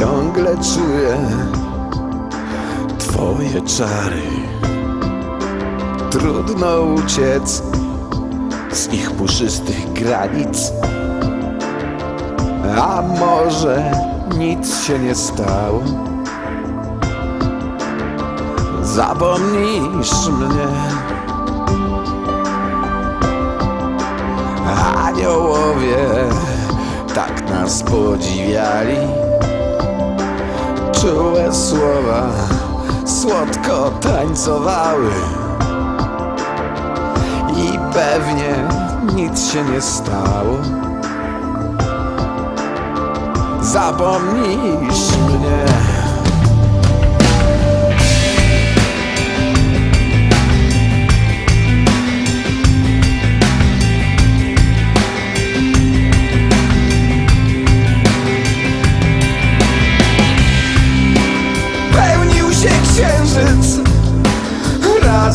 ciągle czuję Twoje czary. Trudno uciec z ich puszystych granic A może nic się nie stało. Zapomnisz mnie Aniołowie tak nas podziwiali czułe słowa słodko tańcowały i pewnie nic się nie stało. Zapomnisz mnie.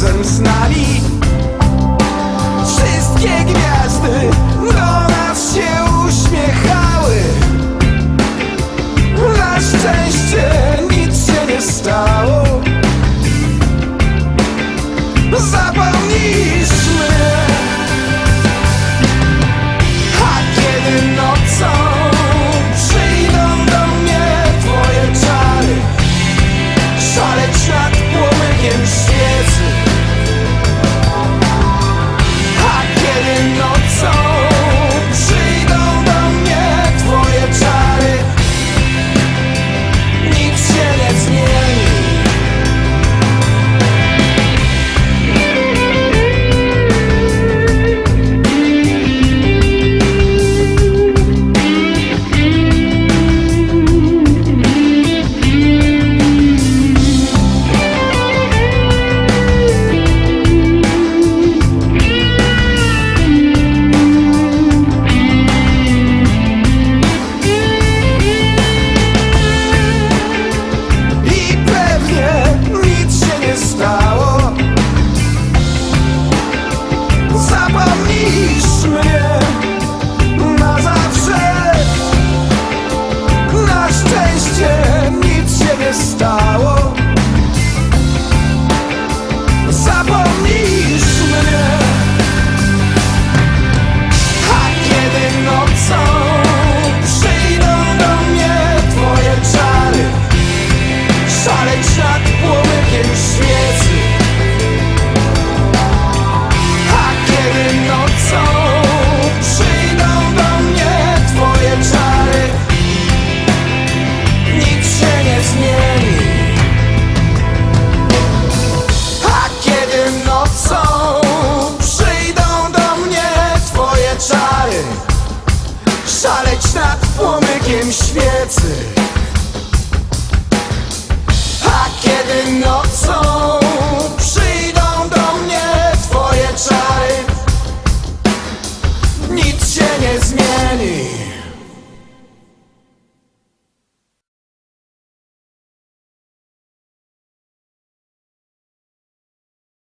and snow. sim